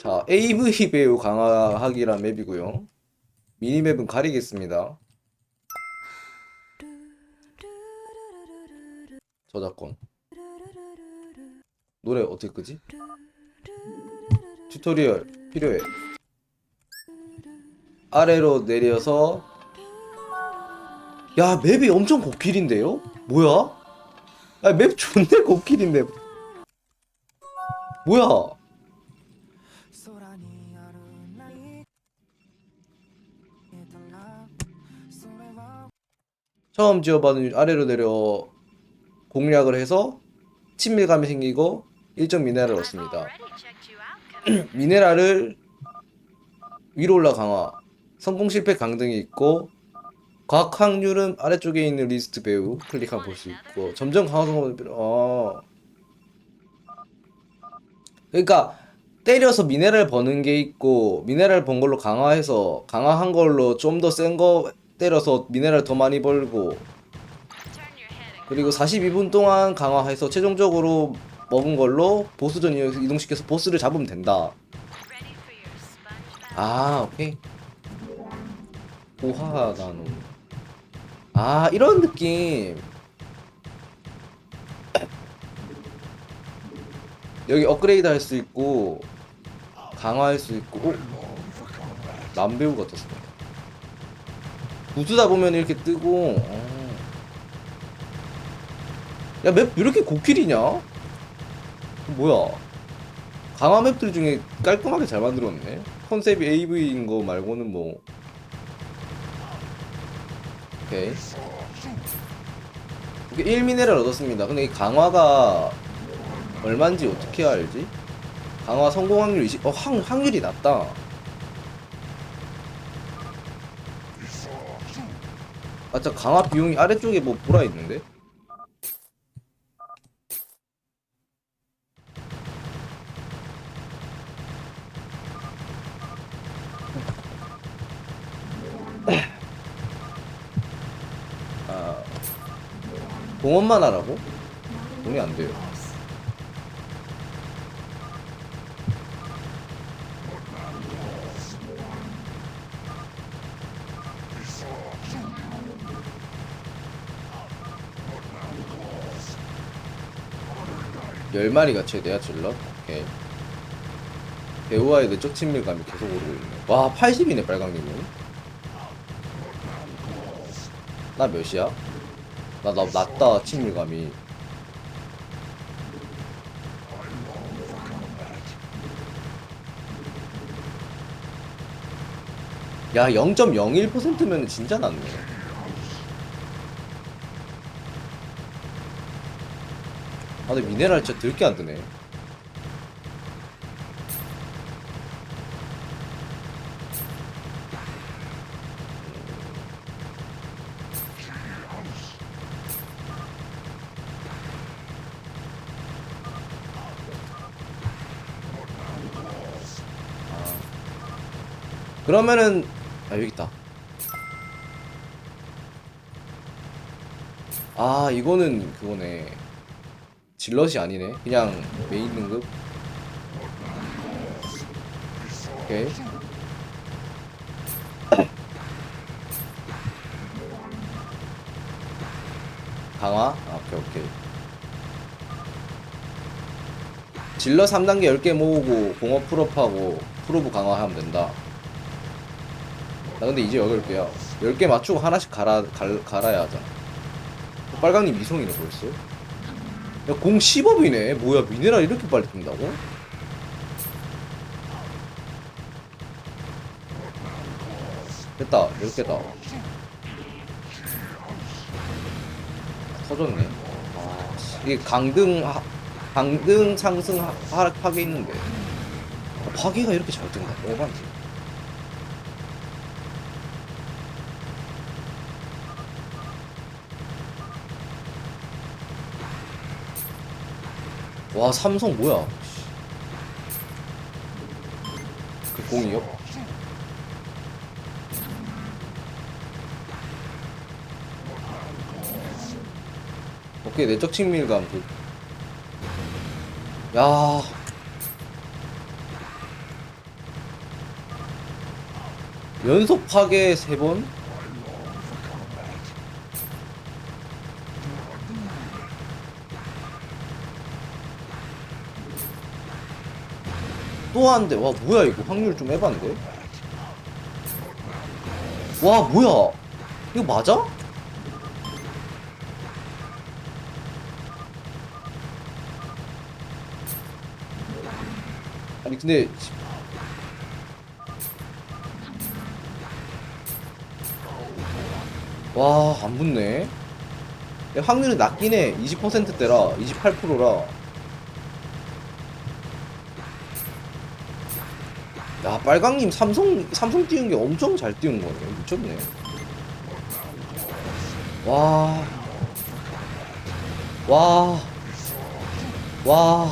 자, AV 배우 강화하기란 맵이고요. 미니맵은 가리겠습니다. 저작권. 노래 어떻게 끄지? 튜토리얼 필요해. 아래로 내려서 야 맵이 엄청 고킬인데요? 뭐야? 야맵 존내 고킬인데 뭐야? 처음 지어봐는 아래로 내려 공략을 해서 친밀감이 생기고 일정 미네랄을 얻습니다. 미네랄을 위로 올라 강화, 성공 실패 강등이 있고 과학 확률은 아래쪽에 있는 리스트 배우 클릭하면 볼 수 있고 점점 강화 성공을 필요. 어. 그러니까 때려서 미네랄 버는 게 있고 미네랄 번 걸로 강화해서 강화한 걸로 좀 더 센 거 때려서 미네랄 더 많이 벌고 그리고 42분 동안 강화해서 최종적으로 먹은 걸로 보스전 이동시켜서 보스를 잡으면 된다. 아, 오케이. 오하다노. 아, 이런 느낌. 여기 업그레이드 할 수 있고, 강화할 수 있고, 오? 남배우 같았어. 부수다 보면 이렇게 뜨고, 어. 야, 맵왜 이렇게 고킬이냐? 뭐야? 강화 맵들 중에 깔끔하게 잘 만들었네. 컨셉이 AV인 거 말고는 뭐. 오케이. 이렇게 1미네랄 얻었습니다. 근데 이 강화가 얼마인지 어떻게 알지? 강화 성공 확률 20, 어, 확, 확률이 낮다. 아, 저 강화 비용이 아래쪽에 뭐 보라 있는데? 아, 공원만 하라고? 돈이 안 돼요. 열 마리가 최대야 질럿? 오케이. 배우와의 내적 친밀감이 계속 오르고 있네. 와, 80이네 빨강님은. 나 몇이야? 나, 나, 낮다, 친밀감이. 야, 0.01%면 진짜 낮네. 아, 근데 미네랄 진짜 들게 안 뜨네. 그러면은 아 여기 있다. 아 이거는 그거네. 질럿이 아니네. 그냥 메인 등급. 오케이. 강화? 아, 오케이 오케이. 질럿 3단계 10개 모으고 공업 풀업하고 프로브 강화하면 된다. 나 근데 이제 8개야 10개 맞추고 하나씩 갈아, 갈, 갈아야 하잖아 빨강님 미성이네 벌써 야 공 10업이네. 뭐야 미네랄 이렇게 빨리 뜬다고? 됐다 10개다. 터졌네. 아, 씨. 이게 강등 하, 강등 상승 하, 하락 파괴 있는데. 어, 파괴가 이렇게 잘 뜬다 오반지 와 삼성 뭐야 그 공이요? 어깨 내적 친밀감 그. 야 연속하게 세번 또 한대. 와, 뭐야, 이거. 확률 좀 해봤는데? 와, 뭐야. 이거 맞아? 아니, 근데. 와, 안 붙네. 야, 확률이 낮긴 해. 20%대라. 28%라. 야, 빨강님 삼성, 삼성 띄운 게 엄청 잘 띄운 거네. 미쳤네. 와. 와. 와.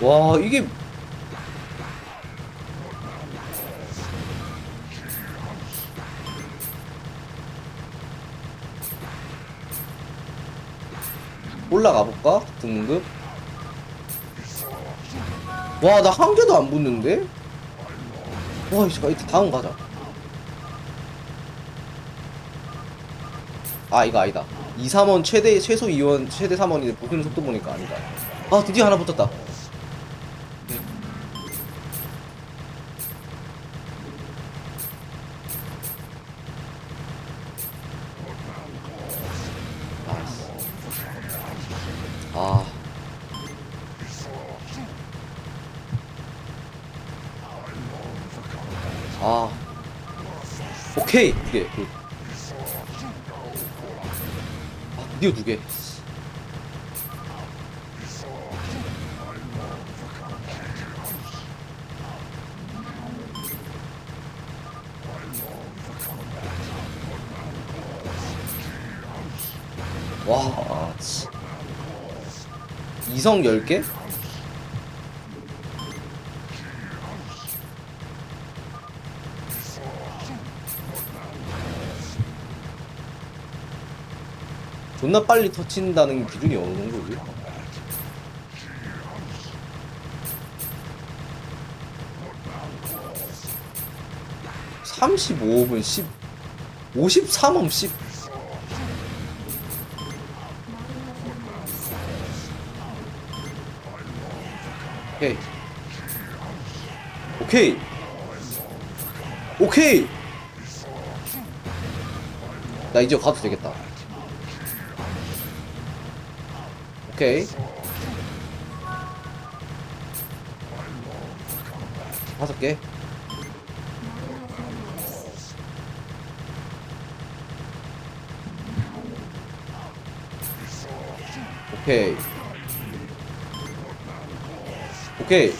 와, 이게 올라가 볼까? 등급. 와, 나 한 개도 안 붙는데? 와, 이씨, 이제 다음 가자. 아, 이거 아니다. 2, 3원 최대, 최소 2원, 최대 3원인데 붙는 속도 보니까 아니다. 아, 드디어 하나 붙었다. 아. 아. 오케이. 두 개. 굿. 아, 드디어 두 개. 와. 이성 10개? 존나 빨리 터친다는 기준이 어느 정도지? (35분) (10) (53원) (10) 오케이. 오케이. 오케이. 나 이제 가도 되겠다. 오케이. 다섯 개. 오케이. 오케이.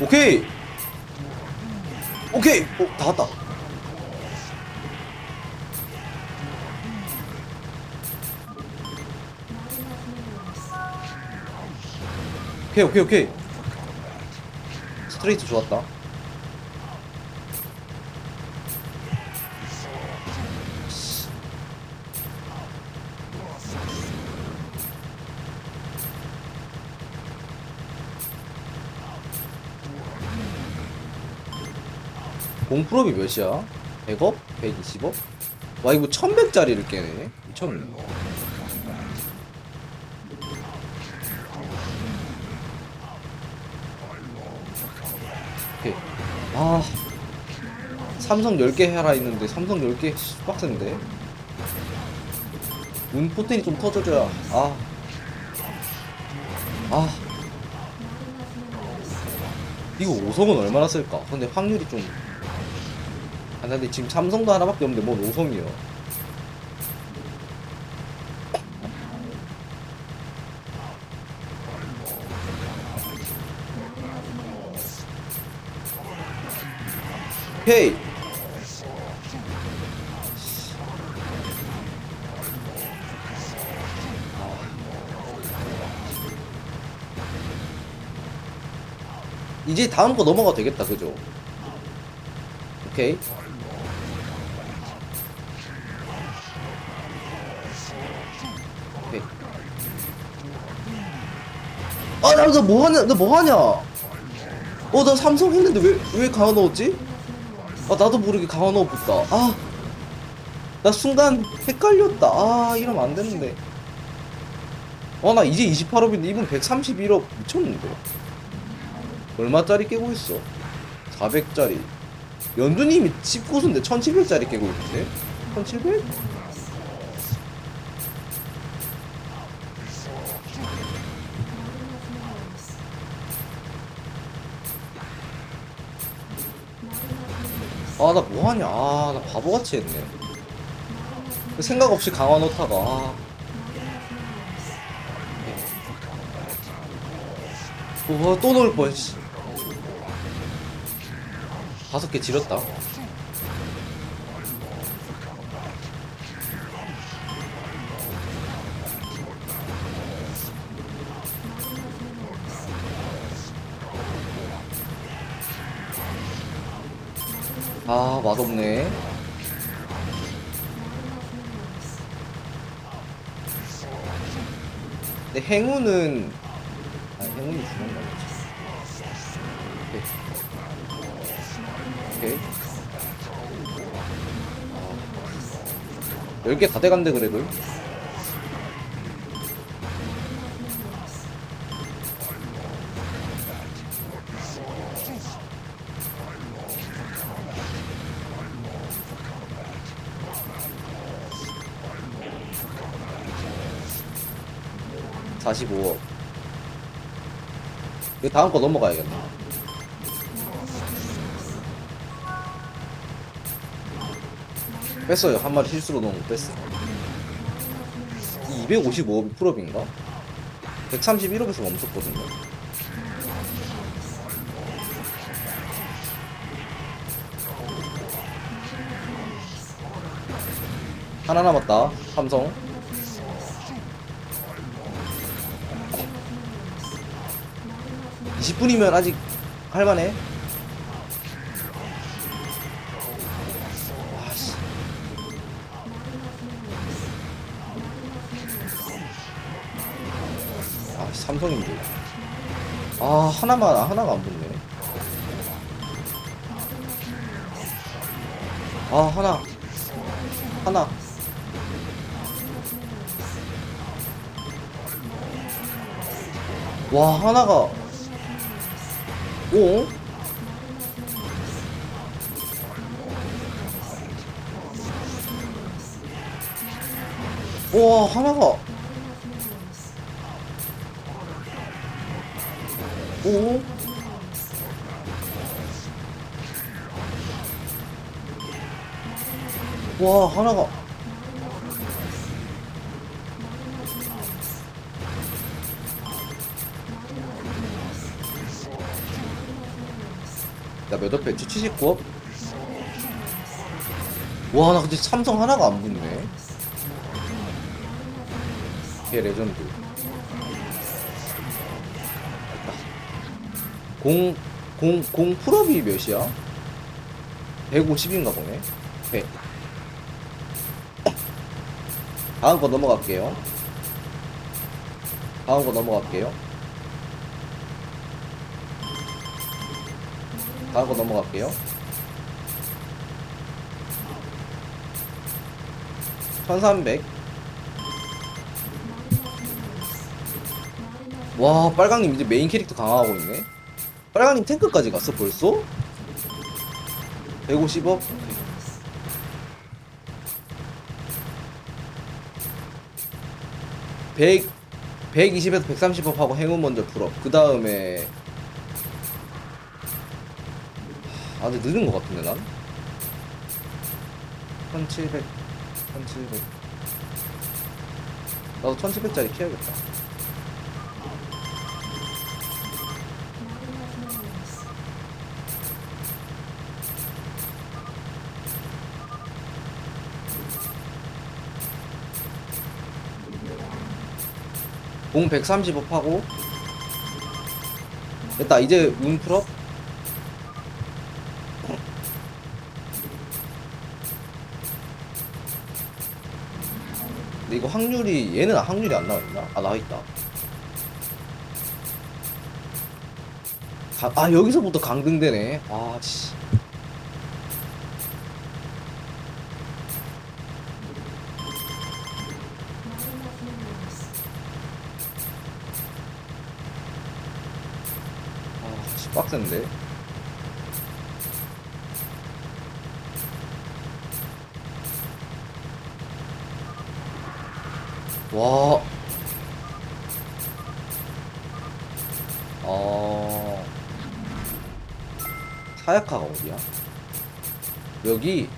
오케이. 오케이. 어, 다 왔다. 오케이, 오케이, 오케이. 스트레이트 좋았다. 공프로비 몇이야? 100억? 120억? 와 이거 1100짜리를 깨네 미쳤네 오케이 아 삼성 10개 해라 했는데 삼성 10개 빡센데 운 포텐이 좀 터져줘야 아 아. 이거 5성은 얼마나 쓸까? 근데 확률이 좀. 아, 근데 지금 삼성도 하나밖에 없는데 뭐 5성이요. 헤이. 이제 다음 거 넘어가도 되겠다 그죠? 오케이. 오케이. 아나너뭐 하냐 너 뭐 하냐? 어 나 삼성 했는데 왜 왜 가아 넣었지? 아, 나도 모르게 강화 넣어봤다. 아, 나 순간 헷갈렸다. 아, 이러면 안 되는데. 어, 나 이제 28업인데 이분 131업 미쳤는데. 얼마짜리 깨고 있어? 400짜리. 연두님이 19수인데 1700짜리 깨고 있는데? 1700? 아, 나 뭐하냐. 아, 나 바보같이 했네. 생각 없이 강화 놓다가. 아. 와, 또 넣을 뻔, 씨. 다섯 개 지렸다. 행운은 아 행운이 주는 거지. 오케이. 오케이. 아, 10개 다 돼간대 그래도. 사 45억. 이 다음 거 넘어가야겠네. 뺐어요. 한 마리 실수로 넣은 거 뺐어. 255억이 풀업인가? 131억에서 멈췄거든요. 하나 남았다. 삼성. 이0분이면 아직 할만해. 와씨. 아 삼성인데. 아 하나만 아, 하나가 안 붙네. 아 하나 하나. 와 하나가 오? 와 하나가 오? 와 하나가 몇 업 했지? 79업? 와, 나 근데 삼성 하나가 안 붙네. 걔 레전드. 공, 공, 공 풀업이 몇이야? 150인가 보네. 100. 다음 거 넘어갈게요. 다음 거 넘어갈게요. 다음 거 넘어갈게요. 천삼백. 와, 빨강님 이제 메인 캐릭터 강화하고 있네. 빨강님 탱크까지 갔어, 벌써? 150억? 100, 120에서 130억 하고 행운 먼저 풀어. 그 다음에 아 근데 느린 것 같은데 난? 1700 1700 나도 1700짜리 키워야겠다. 공 130억 하고. 됐다 이제 운 풀업 근데 이거 확률이 얘는 확률이 안 나와있나? 아 나와있다. 가, 아 여기서부터 강등되네. 아씨. 아씨 빡센데 와. 어... 사야카가 어디야? 여기?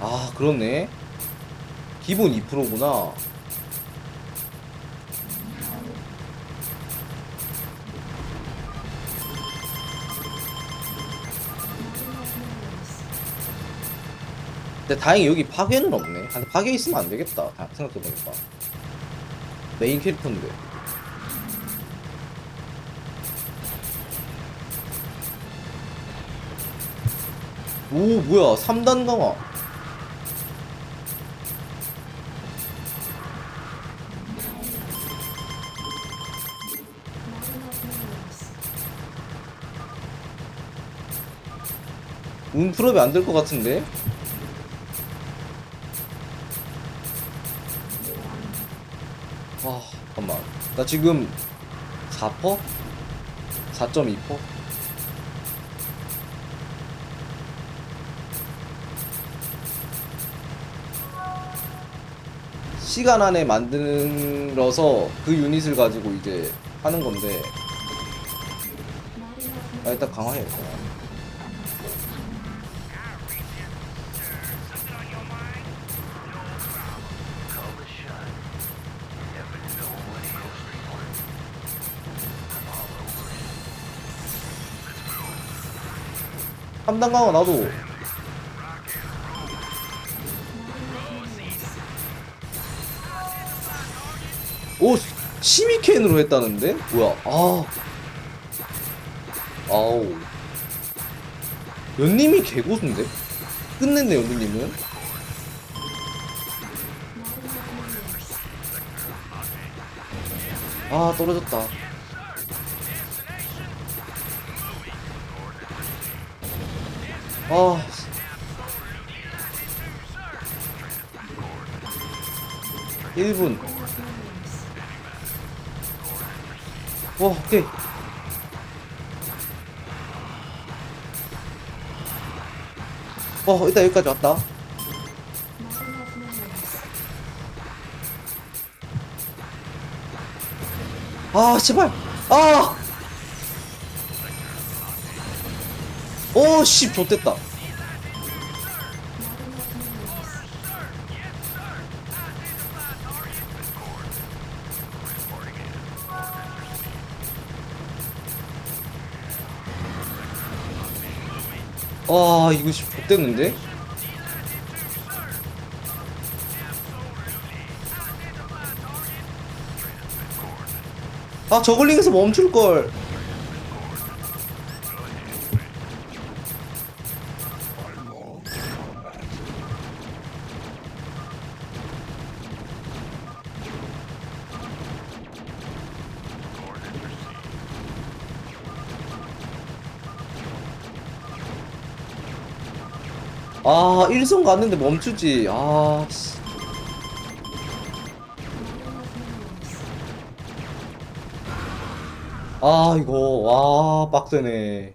아 그렇네. 기본 2%구나. 근데 다행히 여기 파괴는 없네. 아, 근데 파괴 있으면 안 되겠다. 다- 생각해보니까 메인 캐릭터인데. 오 뭐야 3단 강화. 운 풀업이 안 될 것 같은데 나 지금 4퍼? 4.2퍼? 시간 안에 만들어서 그 유닛을 가지고 이제 하는 건데 아 일단 강화해야겠다 삼단 강화 나도. 오 시미켄으로 했다는데? 뭐야? 아. 아우 연님이 개고수인데? 끝냈네 연두님은. 아 떨어졌다 아 씨. 일분. 와 오케이. 어 일단 여기까지 왔다. 아 제발. 아 오씨 좋됐다. 아 이거 씨 좋됐는데? 아 저글링에서 멈출걸 아 1선 갔는데 멈추지. 아 씨. 아 이거. 와 빡세네